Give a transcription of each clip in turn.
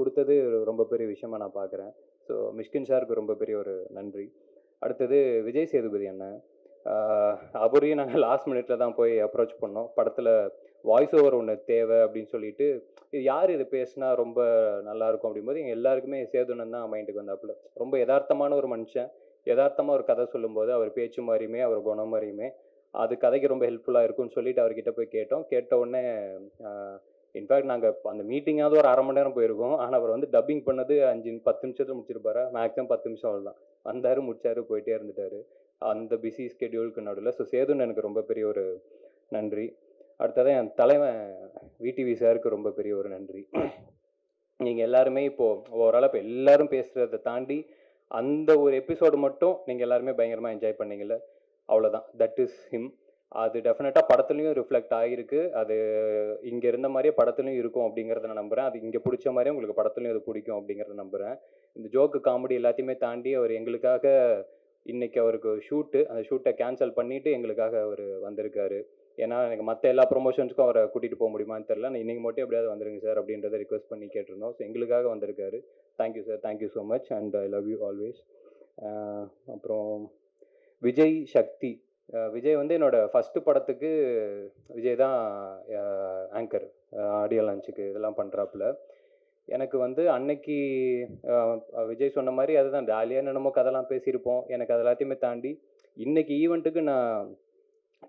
கொடுத்தது ரொம்ப பெரிய விஷயமா நான் பார்க்குறேன். ஸோ மிஷ்கின் சாருக்கு ரொம்ப பெரிய ஒரு நன்றி. அடுத்தது விஜய் சேதுபதி அண்ணன். அவரையும் நாங்கள் லாஸ்ட் மினிட்ல தான் போய் அப்ரோச் பண்ணோம். படத்தில் வாய்ஸ் ஓவர் ஒன்று தேவை அப்படின்னு சொல்லிட்டு இது யார் இது பேசினா ரொம்ப நல்லாயிருக்கும் அப்படிங்கும்போது எங்கள் எல்லாருக்குமே சேதுனன் தான் மைண்டுக்கு வந்தாப்புல. ரொம்ப யதார்த்தமான ஒரு மனுஷன். யதார்த்தமாக ஒரு கதை சொல்லும்போது அவர் பேச்சு மாதிரியுமே அவர் குணம் மாதிரியுமே அது கதைக்கு ரொம்ப ஹெல்ப்ஃபுல்லாக இருக்கும்னு சொல்லிட்டு அவர்கிட்ட போய் கேட்டோம். கேட்ட உடனே இன்ஃபேக்ட் நாங்கள் அந்த மீட்டிங்காவது ஒரு அரை மணி நேரம் போயிருக்கோம். ஆனால் அவர் வந்து டப்பிங் பண்ணது அஞ்சு பத்து நிமிஷத்தில் முடிச்சிருப்பாரு. மேக்ஸிமம் பத்து நிமிஷம் அவ்வளோதான் வந்தார் முடிச்சாரு போயிட்டே இருந்துட்டாரு. அந்த பிஸி ஸ்கெடியூலுக்கு நடுவில். ஸோ சேதுன்னு எனக்கு ரொம்ப பெரிய ஒரு நன்றி. அடுத்ததான் என் தலைவன் விடிவி சாருக்கு ரொம்ப பெரிய ஒரு நன்றி. நீங்கள் எல்லாருமே இப்போது ஓவரால் இப்போ எல்லாரும் பேசுகிறத தாண்டி அந்த ஒரு எபிசோடு மட்டும் நீங்கள் எல்லாருமே பயங்கரமாக என்ஜாய் பண்ணீங்கல்ல. அவ்வளோதான் தட் இஸ் ஹிம் அது டெஃபினட்டாக படத்துலையும் ரிஃப்ளெக்ட் ஆகிருக்கு அது இங்கே இருந்த மாதிரியே படத்துலையும் இருக்கும் அப்படிங்கிறத நான் நம்புகிறேன் அது இங்கே பிடிச்ச மாதிரியே உங்களுக்கு படத்துலையும் அது பிடிக்கும் அப்படிங்கிறத நம்புகிறேன் இந்த ஜோக்கு காமெடி எல்லாத்தையுமே தாண்டி அவர் எங்களுக்காக இன்றைக்கி அவருக்கு ஷூட்டு அந்த ஷூட்டை கேன்சல் பண்ணிவிட்டு எங்களுக்காக அவர் வந்திருக்காரு. ஏன்னா எனக்கு மற்ற எல்லா ப்ரொமோஷன்ஸ்க்கும் அவரை கூட்டிகிட்டு போக முடியுமான்னு தெரில நான் இன்றைக்கி மட்டும் எப்படியாவது வந்துருங்க சார் அப்படின்றத ரிக்வஸ்ட் பண்ணி கேட்டிருந்தோம். ஸோ எங்களுக்காக வந்திருக்காரு. Thank you sir thank you so much and I love you always அப்புறம் விஜய் சக்தி. விஜய் வந்து என்னோடய ஃபஸ்ட்டு படத்துக்கு விஜய் தான் ஆங்கர் ஆடியோ லான்ச்சுக்கு இதெல்லாம் பண்ணுறாப்புல எனக்கு வந்து அன்னைக்கு விஜய் சொன்ன மாதிரி அதுதான். ஜாலியாக என்னென்னமோ கதெல்லாம் பேசியிருப்போம். எனக்கு அது எல்லாத்தையுமே தாண்டி இன்னைக்கு ஈவெண்ட்டுக்கு நான்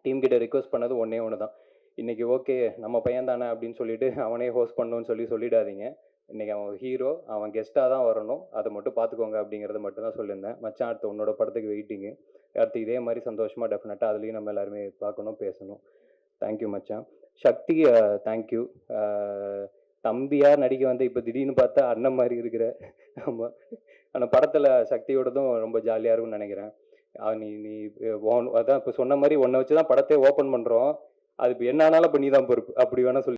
டீம் கிட்ட ரிக்வஸ்ட் பண்ணது ஒன்றே ஒன்று தான் இன்றைக்கி ஓகே நம்ம பையன் தானே அப்படின்னு சொல்லிட்டு அவனே ஹோஸ்ட் பண்ணணும்னு சொல்லி சொல்லிடாதீங்க. இன்றைக்கி அவன் ஹீரோ அவன் கெஸ்ட்டாக தான் வரணும். அதை மட்டும் பார்த்துக்கோங்க அப்படிங்கிறத மட்டும் தான் சொல்லியிருந்தேன். மச்சான் அடுத்து உன்னோட படத்துக்கு வெயிட்டிங்கு அடுத்து இதே மாதிரி சந்தோஷமாக டெஃபினட்டாக அதுலேயும் நம்ம எல்லாருமே பார்க்கணும் பேசணும். தேங்க்யூ மச்சான். சக்தி தேங்க்யூ தம்பியாக நடிக்க வந்து இப்போ திடீர்னு பார்த்தா அண்ணன் மாதிரி இருக்கிற. ஆமாம் ஆனால் படத்தில் சக்தியோடதும் ரொம்ப ஜாலியாக இருக்கும்னு நினைக்கிறேன். நீ நீ ஓன் அதான் இப்போ சொன்ன மாதிரி ஒன்றை வச்சு தான் படத்தை ஓப்பன் பண்ணுறோம் அது இப்போ என்ன ஆனாலும் தான் பொறுப்பு அப்படி வேணால் சொல்லி